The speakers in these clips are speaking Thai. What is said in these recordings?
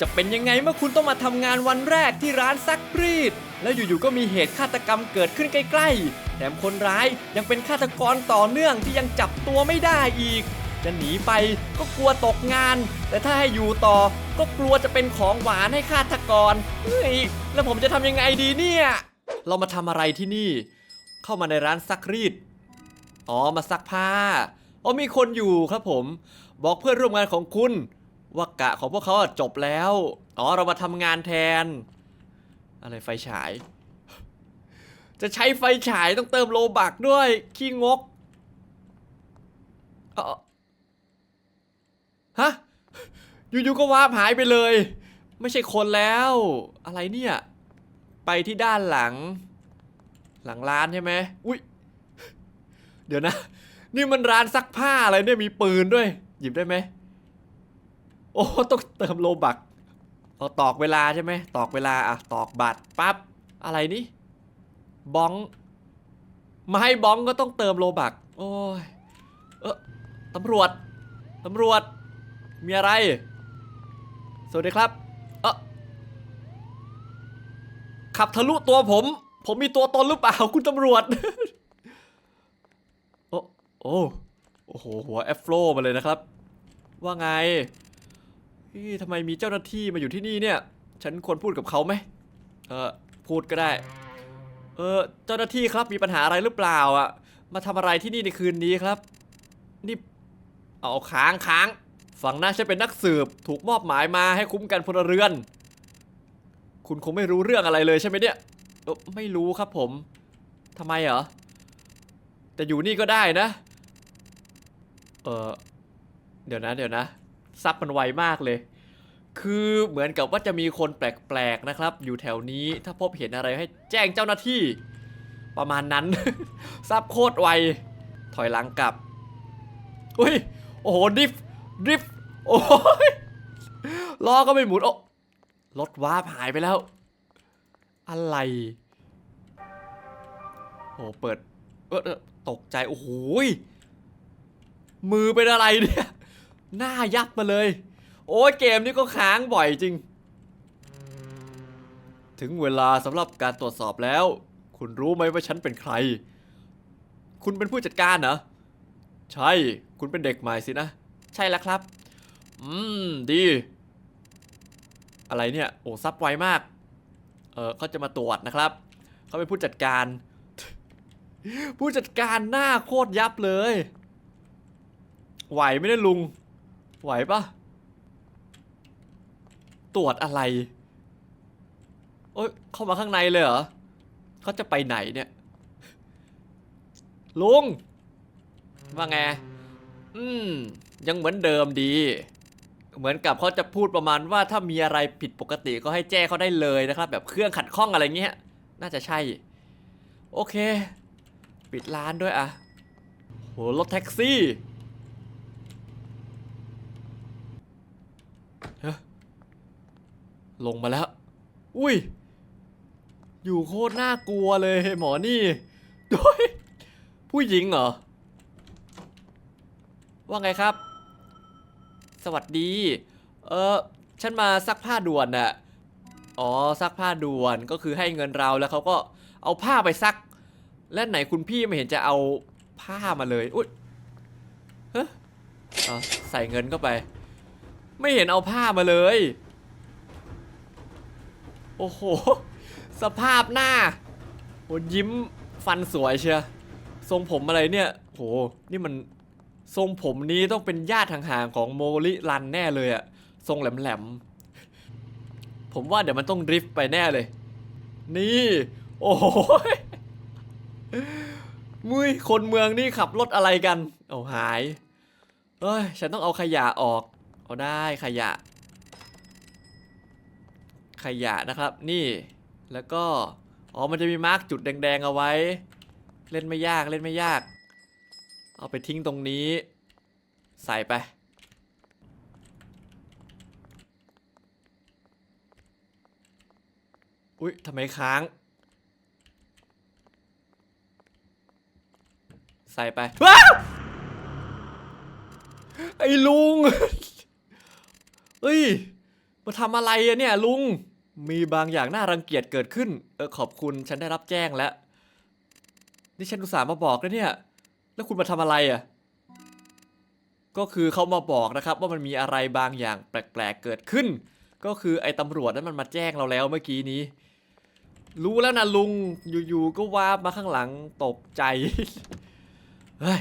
จะเป็นยังไงเมื่อคุณต้องมาทำงานวันแรกที่ร้านซักรีด แล้วอยู่ๆก็มีเหตุฆาตกรรมเกิดขึ้นใกล้ๆ แถมคนร้ายยังเป็นฆาตกรต่อเนื่องที่ยังจับตัวไม่ได้อีก จะหนีไปก็กลัวตกงาน แต่ถ้าให้อยู่ต่อก็กลัวจะเป็นของหวานให้ฆาตกรเฮ้ยแล้วผมจะทำยังไงดีเนี่ย เรามาทำอะไรที่นี่ เข้ามาในร้านซักรีด อ๋อมาซักผ้าอ๋อมีคนอยู่ครับผม บอกเพื่อนร่วมงานของคุณ ว่ากะของพวกเขาจบแล้ว อ๋อ เรามาทำงานแทน อะไรไฟฉาย จะใช้ไฟฉายต้องเติมโลบักด้วย ขี้งกฮะ อยู่ๆก็วาร์ปหายไปเลย ไม่ใช่คนแล้ว อะไรเนี่ย ไปที่ด้านหลัง หลังร้านใช่ไหมอุ้ย เดี๋ยวนะ นี่มันร้านซักผ้าอะไรเนี่ยมีปืนด้วย หยิบได้ไหม โอ้ต้องเติมโลบักเอาตอกเวลาใช่ไหมตอกเวลาอะตอกบัตรปั๊บอะไรนี่บ้องมาให้บ้องก็ต้องเติมโลบัก โอ้ยเออตำรวจตำรวจมีอะไร สวัสดีครับเออขับทะลุตัวผม ผมมีตัวตนหรือเปล่าคุณตำรวจ โอ้โอ้โอ้โหหัวแอฟโฟมาเลยนะครับ ว่าไง เฮ้ยทำไมมีเจ้าหน้าที่มาอยู่ที่นี่เนี่ย ฉันควรพูดกับเขาไหมเออพูดก็ได้ เออเจ้าหน้าที่ครับมีปัญหาอะไรหรือเปล่าอะ มาทำอะไรที่นี่ในคืนนี้ครับ นี่เอาค้างค้างฝั่งหน้าฉันเป็นนักสืบถูกมอบหมายมาให้คุ้มกันพลเรือน คุณคงไม่รู้เรื่องอะไรเลยใช่ไหมเนี่ยเออไม่รู้ครับผมทำไมเหรอแต่อยู่นี่ก็ได้นะ เออเดี๋ยวนะ เดี๋ยวนะ ซับมันไวมากเลย คือเหมือนกับว่าจะมีคนแปลกๆนะครับ อยู่แถวนี้ถ้าพบเห็นอะไรให้แจ้งเจ้าหน้าที่ ประมาณนั้น ซับโคตรไว ถอยหลังกลับอุ้ยโอ้โหดริฟต์ดริฟต์โอ้ยล้อก็ไม่หมุนโอ้รถว้าหายไปแล้ว อะไรโอ้เปิดเออตกใจ โอ้โหยมือเป็นอะไรเนี่ย หน้ายักมาเลย โอ้ยเกมนี้ก็ค้างบ่อยจริง ถึงเวลาสำหรับการตรวจสอบแล้ว คุณรู้ไหมว่าฉันเป็นใคร คุณเป็นผู้จัดการเหรอ ใช่ คุณเป็นเด็กใหม่สินะ ใช่แล้วครับ อืม ดี อะไรเนี่ย โอ้ซับไวมาก เออเขาจะมาตรวจนะครับ เขาเป็นผู้จัดการ ผู้จัดการหน้าโคตรยับเลย ไหวไม่ได้ลุง ไหวปะตรวจอะไร โอ้ยเข้ามาข้างในเลยเหรอเขาจะไปไหนเนี่ย ลุง ว่าไง อืม ยังเหมือนเดิมดี เหมือนกับเขาจะพูดประมาณว่าถ้ามีอะไรผิดปกติก็ให้แจ้งเขาได้เลยนะครับ แบบเครื่องขัดข้องอะไรเงี้ย น่าจะใช่ โอเค ปิดร้านด้วยอะโหรถแท็กซี่เฮ้ย ลงมาแล้ว อุ้ย อยู่โคตรน่ากลัวเลยหมอนี่ด้วยผู้หญิงเหรอ ว่าไงครับ สวัสดี เออฉันมาซักผ้าด่วนน่ะ อ๋อซักผ้าด่วนก็คือให้เงินเราแล้วเขาก็เอาผ้าไปซัก และไหนคุณพี่ไม่เห็นจะเอาผ้ามาเลย อุ้ยเฮ้อใส่เงินเข้าไป ไม่เห็นเอาผ้ามาเลย โอ้โห สภาพหน้าโหยิ้มฟันสวยเชียทรงผมอะไรเนี่ยโหนี่มันทรงผมนี้ต้องเป็นญาติห่างๆของโมลิรันแน่เลยอะทรงแหลมๆ ผมว่าเดี๋ยวมันต้องดริฟต์ไปแน่เลย นี่ โอ้โหมุ้ยคนเมืองนี่ขับรถอะไรกัน เอาหาย เอ้ย ฉันต้องเอาขยะออก เอาได้ขยะ ขยะนะครับ นี่แล้วก็ อ๋อ มันจะมีมาร์กจุดแดงๆเอาไว้ เล่นไม่ยากเล่นไม่ยาก เอาไปทิ้งตรงนี้ ใส่ไป อุ๊ยทำไมค้าง ใส่ไป ว้าวไอ้ลุง เฮ้ย มาทำอะไรอะเนี่ยลุง มีบางอย่างน่ารังเกียจเกิดขึ้น เออขอบคุณฉันได้รับแจ้งแล้ว นี่ฉันอุตส่าห์มาบอกนะเนี่ย แล้วคุณมาทำอะไรอะก็คือเขามาบอกนะครับว่ามันมีอะไรบางอย่างแปลกๆเกิดขึ้น ก็คือไอ้ตำรวจนั้นมันมาแจ้งเราแล้วเมื่อกี้นี้ รู้แล้วนะลุง อยู่ๆก็วาบมาข้างหลังตกใจ เฮ้ย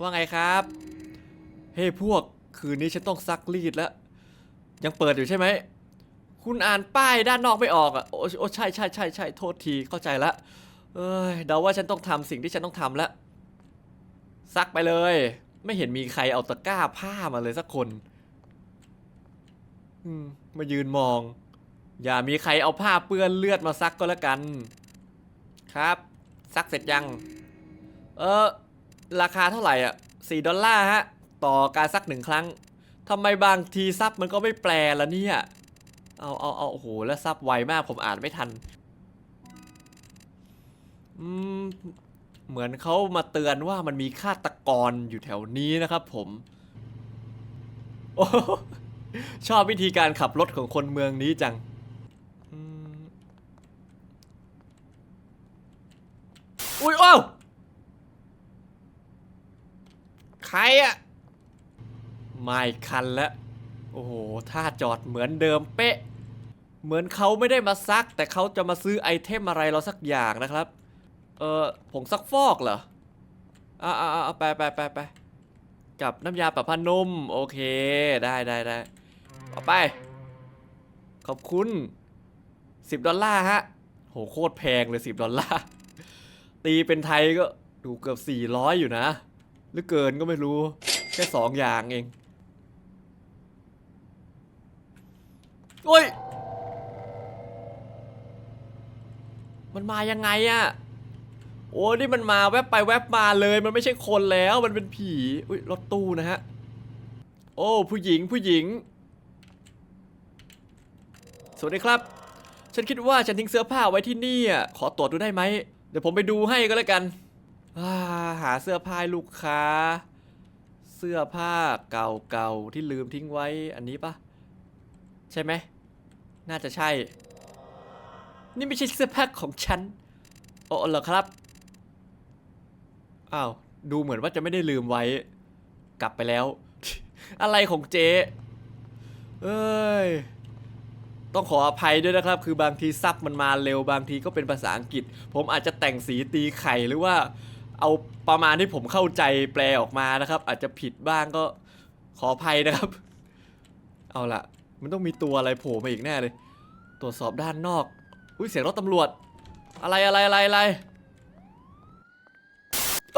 ว่าไงครับ เฮ้ยพวกคืนนี้ฉันต้องซักรีดแล้ว ยังเปิดอยู่ใช่ไหม คุณอ่านป้ายด้านนอกไม่ออกอะ โอ้โอใช่ใช่ใช่ใช่โทษทีเข้าใจละ เอ้ยเดาว่าฉันต้องทำสิ่งที่ฉันต้องทำแล้วซักไปเลย ไม่เห็นมีใครเอาตะกร้าผ้ามาเลยสักคน อืม มายืนมอง อย่ามีใครเอาผ้าเปื้อนเลือดมาซักก็แล้วกัน ครับ ซักเสร็จยัง เออราคาเท่าไหร่อะสี่ดอลลาร์ฮะ ต่อการซักหนึ่งครั้ง ทำไมบางทีซับมันก็ไม่แปลละเนี่ย เอาเอาเอาโอ้โห แล้วซับไวมากผมอ่านไม่ทัน อืม เหมือนเขามาเตือนว่ามันมีฆาตกรอยู่แถวนี้นะครับผมโอ้ชอบวิธีการขับรถของคนเมืองนี้จัง อุ้ยอ้าวใครอะ ไม่คันแล้ว โอ้โหถ้าจอดเหมือนเดิมเป๊ะ เหมือนเขาไม่ได้มาซัก แต่เขาจะมาซื้อไอเทมอะไรเราสักอย่างนะครับ เออผงซักฟอกเหรออ่าอ่าเอาไปไปไปไปกับน้ำยาปะผ้านุ่มโอเคได้ได้ได้เอาไป ขอบคุณ 10 ดอลลาร์ฮะ โหโคตรแพงเลย 10 ดอลลาร์ ตีเป็นไทยก็ดูเกือบ 400 อยู่นะ หรือเกินก็ไม่รู้ แค่ 2 อย่างเอง โอ้ย มันมายังไงอะโอ้นี่มันมาแวบไปแวบมาเลย มันไม่ใช่คนแล้ว มันเป็นผี อุ้ยรถตู้นะฮะ โอ้ ผู้หญิงผู้หญิง สวัสดีครับ ฉันคิดว่าฉันทิ้งเสื้อผ้าไว้ที่นี่อะ ขอตรวจดูได้ไหม เดี๋ยวผมไปดูให้ก็แล้วกันาหาเสื้อผ้าลูกค้า เสื้อผ้าเก่าๆที่ลืมทิ้งไว้ อันนี้ปะใช่ไหม น่าจะใช่ นี่ไม่ใช่เสื้อผ้าของฉันโอ้เหรอครับ อ้าว ดูเหมือนว่าจะไม่ได้ลืมไว้ กลับไปแล้ว อะไรของเจ๊เอ้ย ต้องขออภัยด้วยนะครับ คือบางทีซับมันมาเร็ว บางทีก็เป็นภาษาอังกฤษ ผมอาจจะแต่งสีตีไข่หรือว่า เอาประมาณที่ผมเข้าใจแปลออกมานะครับ อาจจะผิดบ้างก็ขออภัยนะครับ เอาล่ะ มันต้องมีตัวอะไรโผล่มาอีกแน่เลย ตรวจสอบด้านนอก อุ้ยเสียงรถตำรวจ อะไรอะไรอะไรอะไร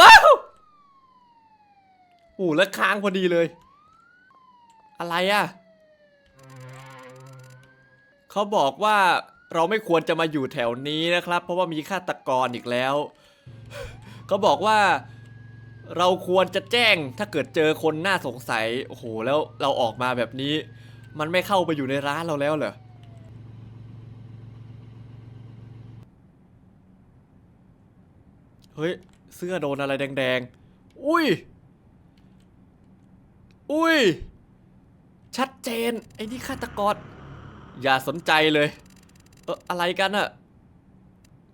ว้าวโอ้แล้วค้างพอดีเลย อะไรอะ่ะเขาบอกว่าเราไม่ควรจะมาอยู่แถวนี้นะครับ เพราะว่ามีฆาตกรอีกแล้วเขาบอกว่าเราควรจะแจ้งถ้าเกิดเจอคนน่าสงสัย โอ้โห แล้วเราออกมาแบบนี้ มันไม่เข้าไปอยู่ในร้านเราแล้วเหรอ เฮ้ย เสื้อโดนอะไรแดงๆ อุ้ย อุ้ย ชัดเจน ไอ้นี่ฆาตกร อย่าสนใจเลย เอออะไรกันอะ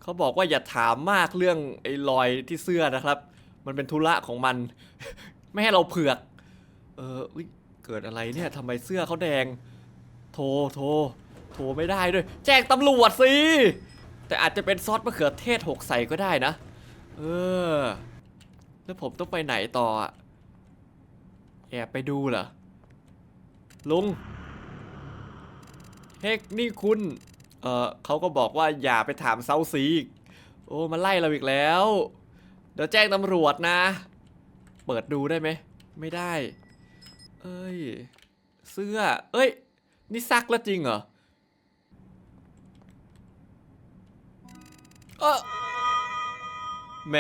เขาบอกว่าอย่าถามมากเรื่องไอ้รอยที่เสื้อนะครับ มันเป็นธุระของมัน ไม่ให้เราเผือก เอออุ๊ย เกิดอะไรเนี่ยทำไมเสื้อเขาแดง โทรโทรโทรไม่ได้ด้วย แจ้งตำรวจสิ แต่อาจจะเป็นซอสมะเขือเทศหกใส่ก็ได้นะ เออ แล้วผมต้องไปไหนต่อแอบไปดูเหรอ ลุง เฮ้ยนี่คุณ เออเขาก็บอกว่าอย่าไปถามเซาซีอีกโอ้มาไล่เราอีกแล้ว เดี๋ยวแจ้งตำรวจนะ เปิดดูได้ไหม ไม่ได้ เอ้ย เสื้อ เอ้ย นี่ซักแล้วจริงเหรอ เออแหม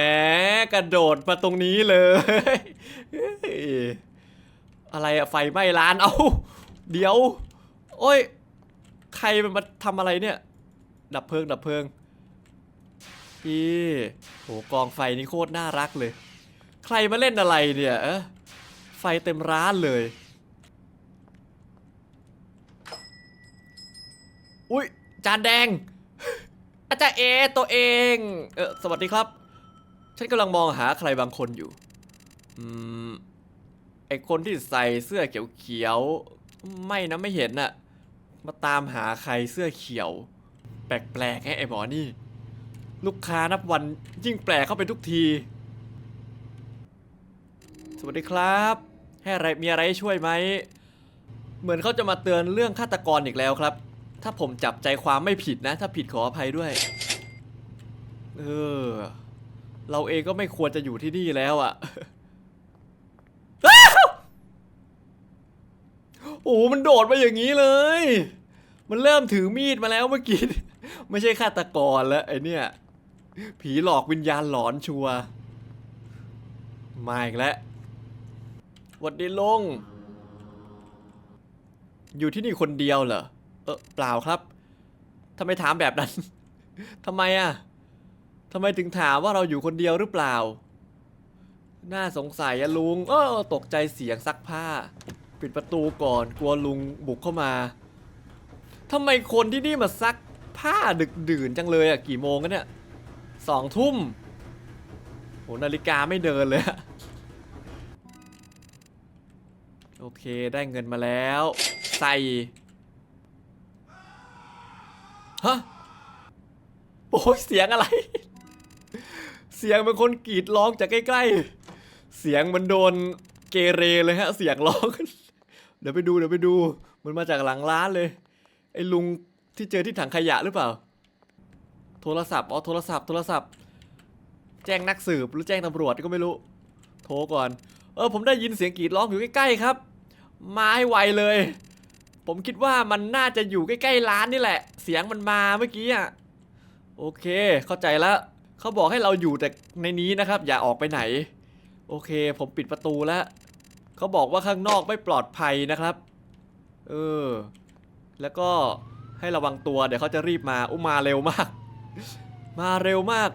กระโดดมาตรงนี้เลยเฮ้ยอะไรอะไฟไหม้ร้านเอาเดี๋ยว โอ้ย ใครมันมาทำอะไรเนี่ย ดับเพลิงดับเพลิงพี่โหกองไฟนี่โคตรน่ารักเลย ใครมาเล่นอะไรเนี่ยเอะ ไฟเต็มร้านเลย อุ้ยจานแดง อาจารย์เอตัวเอง เออสวัสดีครับ ฉันกำลังมองหาใครบางคนอยู่ อืม ไอคนที่ใส่เสื้อเขียวๆ ไม่นะไม่เห็นน่ะ มาตามหาใครเสื้อเขียว แปลกๆไงไอหมอนี่ ลูกค้านับวันยิ่งแปลกเข้าไปทุกที สวัสดีครับ ให้อะไรมีอะไรให้ช่วยไหม เหมือนเขาจะมาเตือนเรื่องฆาตกรอีกแล้วครับ ถ้าผมจับใจความไม่ผิดนะ ถ้าผิดขออภัยด้วย เออ เราเองก็ไม่ควรจะอยู่ที่นี่แล้วอะ่ะโอ้โหมันโดดมาอย่างนี้เลย มันเริ่มถือมีดมาแล้วเมื่อกี้ ไม่ใช่ฆาตกรแล้วไอเนี่ย ผีหลอกวิญญาณหลอนชัวมาอีกแล้ว วัดดีลง อยู่ที่นี่คนเดียวเหรอ เออเปล่าครับทำไมถามแบบนั้น ทำไมอะทำไมถึงถามว่าเราอยู่คนเดียวหรือเปล่า น่าสงสัยอะลุง เออตกใจเสียงซักผ้า ปิดประตูก่อนกลัวลุงบุกเข้ามาทำไมคนที่นี่มาซักผ้าดึกดื่นจังเลยอะกี่โมงกันเนี่ยสองทุ่มโหนาฬิกาไม่เดินเลยอะ โอเคได้เงินมาแล้ว ใส่ฮะโอ้ยเสียงอะไร เสียงเป็นคนกรีดร้องจากใกล้ๆ เสียงมันโดนเกเรเลยฮะ เสียงร้อง เดี๋ยวไปดูเดี๋ยวไปดู มันมาจากหลังร้านเลย ไอ้ลุงที่เจอที่ถังขยะหรือเปล่า โทรศัพท์อ๋อโทรศัพท์โทรศัพท์ แจ้งนักสืบหรือแจ้งตำรวจก็ไม่รู้ โทรก่อน เออผมได้ยินเสียงกรีดร้องอยู่ใกล้ๆครับ มาให้ไวเลย ผมคิดว่ามันน่าจะอยู่ใกล้ๆร้านนี่แหละ เสียงมันมาเมื่อกี้อะโอเค เข้าใจแล้วเขาบอกให้เราอยู่แต่ในนี้นะครับ อย่าออกไปไหน โอเค ผมปิดประตูแล้วเขาบอกว่าข้างนอกไม่ปลอดภัยนะครับเออแล้วก็ให้ระวังตัวเดี๋ยวเขาจะรีบมาอุ้มาเร็วมาก มาเร็วมาก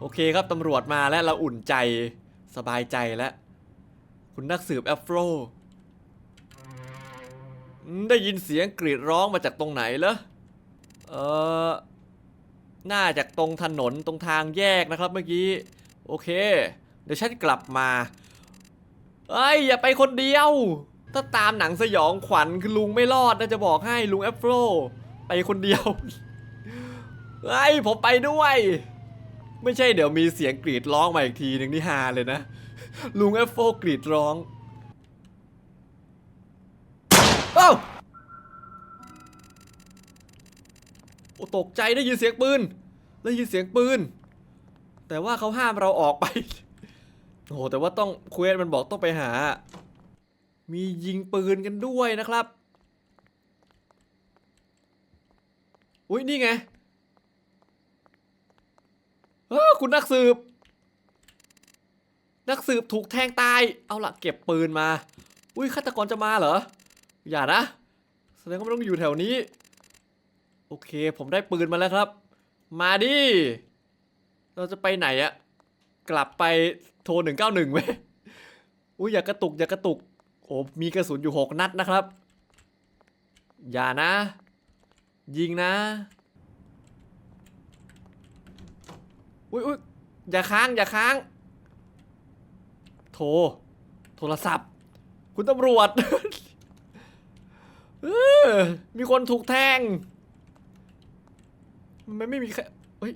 โอเคครับตำรวจมาแล้วเราอุ่นใจสบายใจแล้ว คุณนักสืบแอฟโร ได้ยินเสียงกรีดร้องมาจากตรงไหนเหรอ เออน่าจากตรงถนนตรงทางแยกนะครับเมื่อกี้ โอเค เดี๋ยวฉันกลับมา เอ้ยอย่าไปคนเดียว ถ้าตามหนังสยองขวัญคือลุงไม่รอดนะจะบอกให้ลุงแอฟโรไปคนเดียวเฮ้ยผมไปด้วย ไม่ใช่เดี๋ยวมีเสียงกรีดร้องมาอีกทีหนึ่งนี่ฮาเลยนะ ลุงแอฟโฟกรีดร้อง เอ้าโอ้ตกใจได้ยินเสียงปืน ได้ยินเสียงปืน แต่ว่าเขาห้ามเราออกไป โอ้แต่ว่าต้องเควสมันบอกต้องไปหา มียิงปืนกันด้วยนะครับ อุ้ยนี่ไงเออคุณนักสืบ นักสืบถูกแทงตาย เอาละเก็บปืนมา อุ้ยฆาตกรจะมาเหรอ อย่านะ แสดงว่ามันต้องอยู่แถวนี้ โอเค ผมได้ปืนมาแล้วครับ มาดิ เราจะไปไหนอะกลับไปโทรหนึ่งเก้าหนึ่งไหมอุ้ยอย่ากระตุกอย่ากระตุก โอ้มีกระสุนอยู่หกนัดนะครับ อย่านะ ยิงนะ อุ้ยอุ้ยอย่าค้างอย่าค้าง โทร โทรศัพท์ คุณตำรวจ มีคนถูกแทง มันไม่มีใครเฮ้ย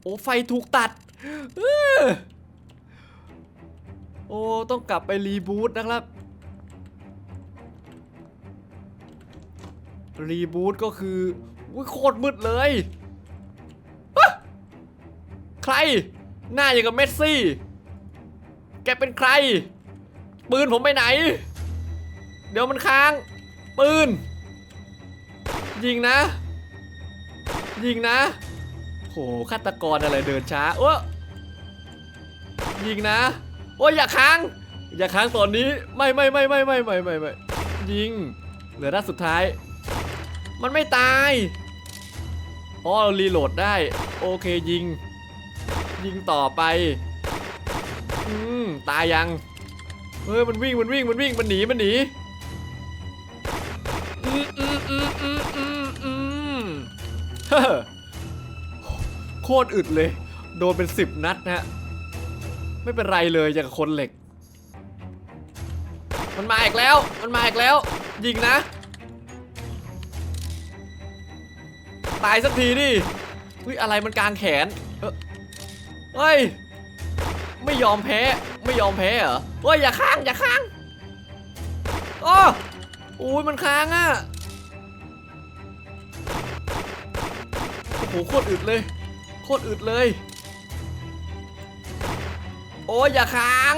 โอ้ ไฟถูกตัดโอ้ ต้องกลับไปรีบูตนะครับ รีบูตก็คืออุ้ยโคตรมืดเลย ใคร หน้าอย่างกับเมสซี่ แกเป็นใคร ปืนผมไปไหน เดี๋ยวมันค้าง ปืน ยิงนะ ยิงนะโหฆาตกรอะไรเดินช้าโอ้ยิงนะ โอ้ยอย่าค้าง อย่าค้างตอนนี้ไม่ไม่ไม่ไม่ไม่ไม่ไม่ไม่ยิง เหลือนัดสุดท้าย มันไม่ตายอ๋อเรารีโหลดได้ โอเคยิง ยิงต่อไป อืมตายยังเฮ้ยมันวิ่งมันวิ่งมันวิ่งมันหนีมันหนี โคตรอึดเลย โดนเป็นสิบนัดนะฮะ ไม่เป็นไรเลยอย่างคนเหล็ก มันมาอีกแล้ว มันมาอีกแล้ว ยิงนะ ตายสักทีดิอุ้ยอะไรมันกลางแขนเอ้อเฮ้ย ไม่ยอมแพ้ ไม่ยอมแพ้เหรอ เฮ้ย อย่าค้าง อย่าค้างอ้อ อุ้ยมันค้างอะโอ้โหโคตรอึดเลย โคตรอึดเลย โอ้ยอย่าค้าง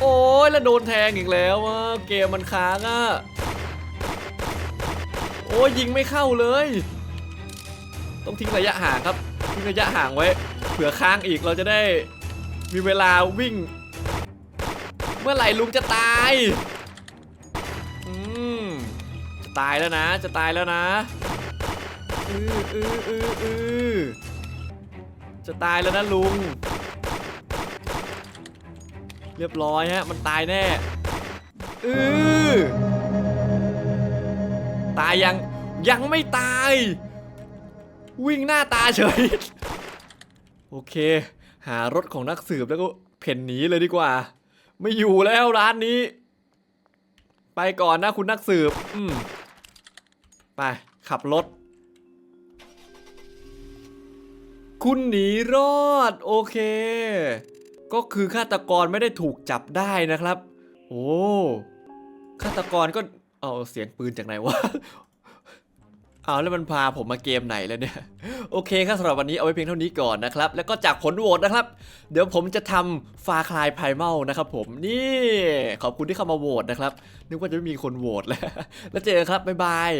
โอ้ยแล้วโดนแทงอีกแล้วอะเกมมันค้างอะโอ้ยยิงไม่เข้าเลย ต้องทิ้งระยะห่างครับทิ้งระยะห่างไว้เผื่อค้างอีกเราจะได้มีเวลาวิ่ง เมื่อไหร่ลุงจะตาย ตายแล้วนะ จะตายแล้วนะอืออืออืออือจะตายแล้วนะลุง เรียบร้อยฮะ มันตายแน่อือตายยังยังไม่ตาย วิ่งหน้าตาเฉย โอเค หารถของนักสืบแล้วก็เพ่นหนีเลยดีกว่า ไม่อยู่แล้วร้านนี้ ไปก่อนนะคุณนักสืบ อืม ไป ขับรถ คุณหนีรอด โอเค ก็คือฆาตกรไม่ได้ถูกจับได้นะครับ โอ้ฆาตกรก็เอาเสียงปืนจากไหนวะเอาแล้วมันพาผมมาเกมไหนแล้วเนี่ย โอเคครับสำหรับวันนี้เอาไว้เพียงเท่านี้ก่อนนะครับ แล้วก็จากผลโหวตนะครับ เดี๋ยวผมจะทำฟาคลายไพเมลนะครับผมนี่ขอบคุณที่เข้ามาโหวตนะครับ นึกว่าจะไม่มีคนโหวตแล้ว แล้วเจอกันครับ บ๊ายบาย